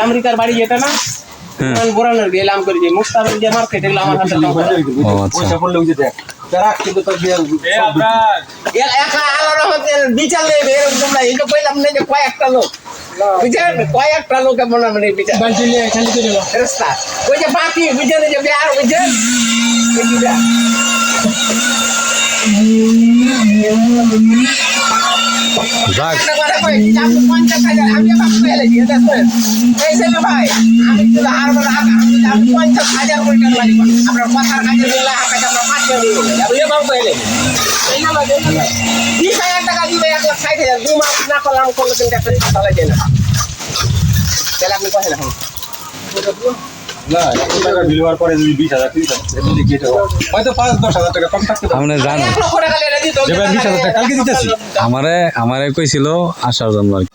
আমেরিকার বাড়ি এটা না। বোরানোর গেলাম করে বিচার নেবে তোমরা এই কইলাম না যে কয়েকটা লোক বুঝছেন কয়েকটা লোক মনে মনে বিচার বাকি বুঝছেন এই যে। যাক। বিশ হাজার টাকা দিবে এক লাখ ষাট হাজার। দু মাস না করলাম কোনো দিন একটা টাকা লাগে না। তাহলে আপনি কহেন এখন। আমারে আমারে কইছিল আসার জন্য আর কি।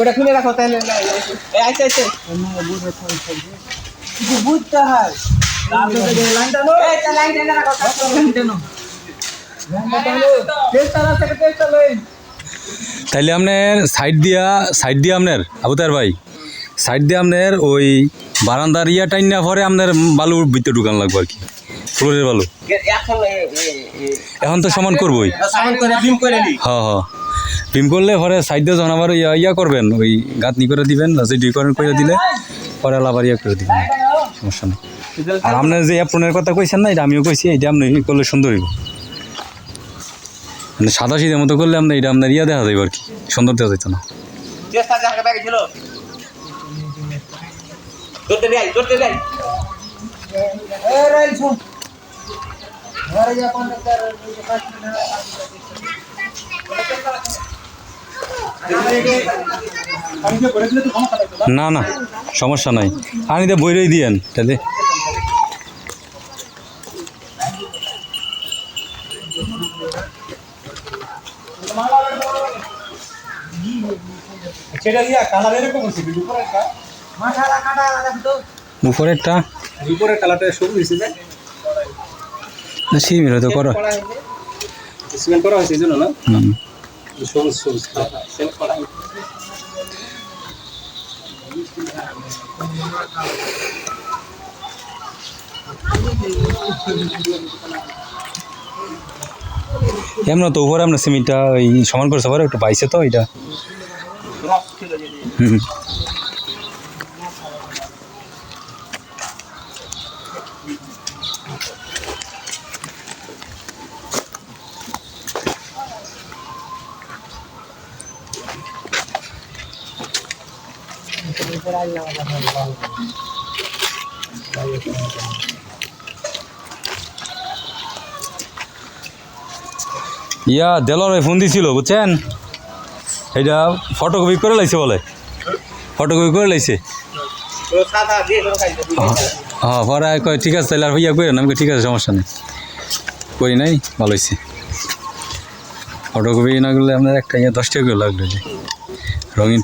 ওটা খুলে রাখো তাহলে। আচ্ছা আচ্ছা বুঝতে হয়। তাইলে আপনার সাইড দিয়া সাইড দিয়া আপনার আবুতার ভাই। সাইড দিয়ে আপনার ওই বারান্দার ইয়া টাইন না পরে আপনার বালুর ভিতরে ঢুকান লাগবে আর কি। ফ্লোরের বালু। এখন এখন তো সমান করবোই। সামান করে ভীম করলে পরে সাইড দিয়ে যখন আবার ইয়া ইয়া করবেন ওই গাঁথনি করে দিবেন যদি করেন করে দিলে পরে আবার ইয়া করে দিবেন। সমস্যা নেই। আর আপনার যে অ্যাপ্রনের কথা কইছেন না এটা আমিও কইছি এটা আপনি করলে সুন্দর হইব? মানে সাদা সিধের মতো করলে আপনার এটা আপনার ইয়া দেখা যাইব আর কি সুন্দর দেখা যাইতো না। আমি যে করে দিলে তো ক্ষমতা লাগতো না না না সমস্যা নাই। পানিতে বইরই দিয়েন তাহলে। উপরেরটা উপরে কালারটা সবুজ হয়েছে সিমির হয়তো করো। সিমেন্ট করা হয়েছে এই জন্য না? এমন তো উপরে আমরা সিমেন্টটা ওই সমান করে সবার একটু পাইছে তো এটা। হুম। ইয়া, দেলরে ফোন দিছিল, বুঝছেন? এটা ফটোকপি করে লাইছে বলে। ফটোকপি করে লাইছে। হ্যাঁ পরে কয়, ঠিক আছে, তাহলে আর ভাইয়া করে আমি ঠিক আছে, সমস্যা নেই। করি নাই, ভালো হয়েছে ফটোকপি না করলে আপনার একটা ইয়ে দশ করে লাগল যে। রঙিন